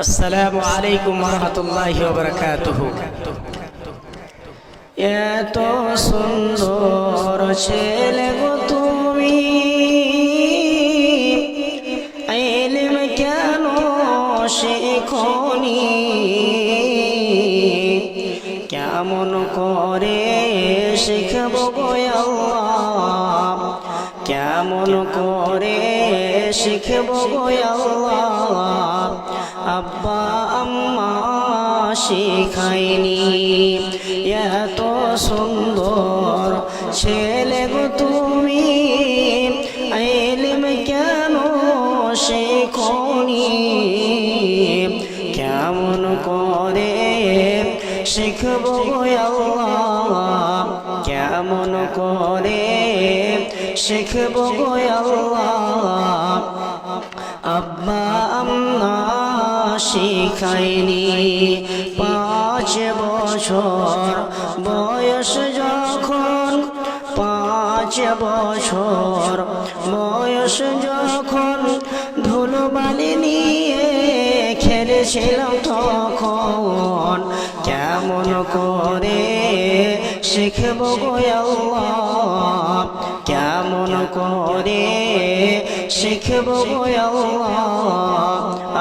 আসসালামু আলাইকুম রহমতুল্লাহি বারাকাতুহু এত সুন্দর ছেলে গো তুমি ইলম কেন শিখনি? কেমন করে শিখব কেমন করে শিখব গো আব্বা, আম্মা শিখাইনি এত সুন্দর ছেলে গো তুমি ইলম কেন শেখনি? কেমন করে শিখব আল্লাহ? কেমন করে শিখব আল্লাহ? আব্বা, আম্মা শিখাইনি। পাঁচ বছর বয়স যখন, পাঁচ বছর বয়স যখন ধুলোবালি নিয়ে খেলেছিলাম তখন, কেমন করে শিখব গো আল্লাহ, কেমন করে শিখব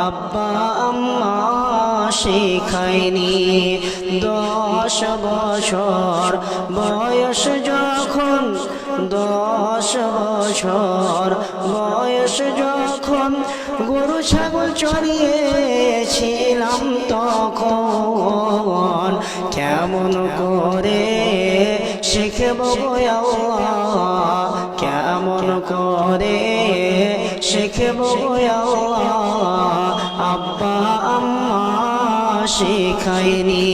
আব্বা, আম্মা শিখাইনি। দশ বছর বয়স যখন, দশ বছর বয়স যখন গরু, ছাগল চড়িয়েছিলাম তখন, কেমন করে শিখব গো আব্বা, আম্মা শিখাইনি।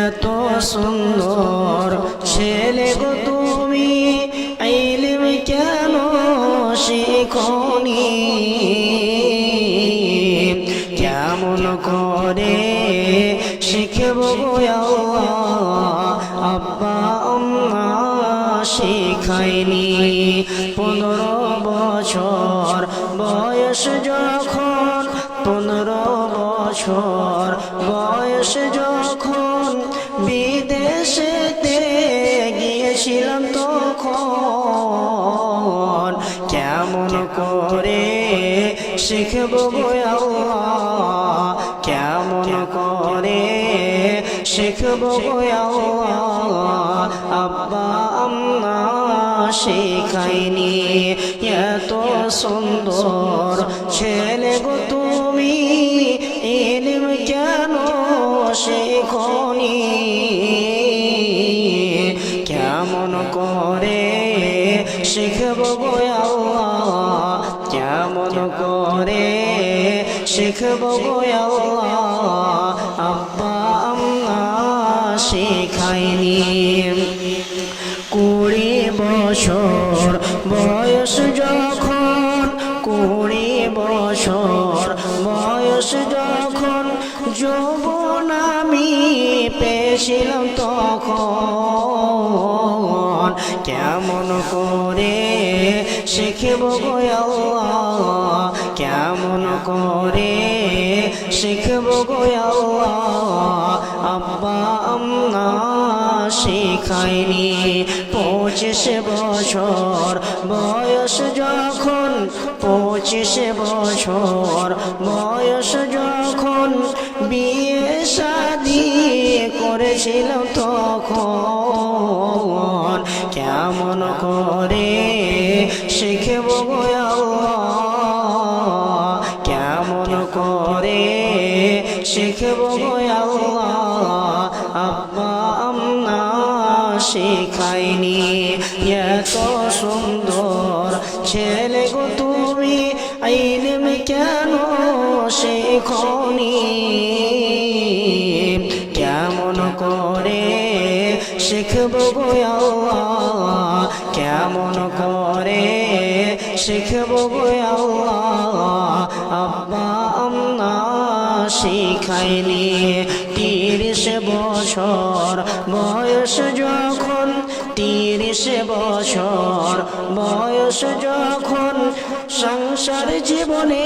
এত সুন্দর ছেলে গো তুমি, ইলম কেন শিখনি? কেমন করে শিখব আব্বা, আম্মা শিখাইনি। পনেরো বছর। বয়স যখন পনেরো বছর, বয়স যখন বিদেশেতে গিয়েছিলাম তখন, কেমন করে শিখব কেমন করে শিখব আব্বা, আম্মা শিখাইনি এত সুন্দর ছেলে গো তুমি ইলম কেন শিখনি? কেমন করে শিখব গো আল্লাহ? কেমন করে শিখব গো আল্লাহ? আব্বা আম্মা শিখাইনি কুড়ি বছর বয়স যখন পেয়েছিলাম তখন। কেমন করে শিখব আল্লাহ? কেমন করে শিখব আল্লাহ? আব্বা আম্মা শিখাইনি পঁচিশ বছর বয়স যখন, পঁচিশ বছর বয়স যখন করেছিলাম তখন। কেমন করে শিখব কেমন করে শিখব আব্বা আম্মা শিখাইনি এত সুন্দর ছেলে গো তুমি। আইলম কেন শিখনি? শিখব গো কেমন করে শিখব গো আব্বা, আম্মা শিখাইনি তিরিশ বছর বয়স যখন, তিরিশ বছর বয়স যখন সংসার জীবনে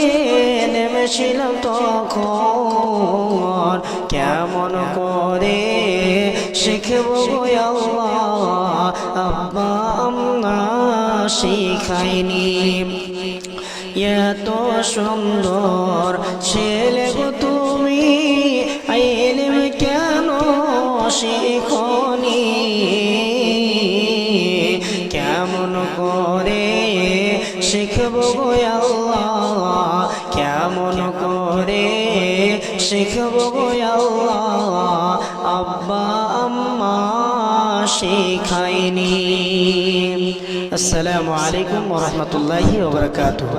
নেমে ছিলাম তখন। কেমন করে শিখব গো আল্লাহ আব্বা এত সুন্দর ছেলে গো তুমি কেন শিখনি? কেমন করে শিখব গো শিখব আল্লাহ। আব্বা আম্মা শিখাইনি। আসসালামু আলাইকুম ওরহমতুল্লাহি ওবরাকাতুহ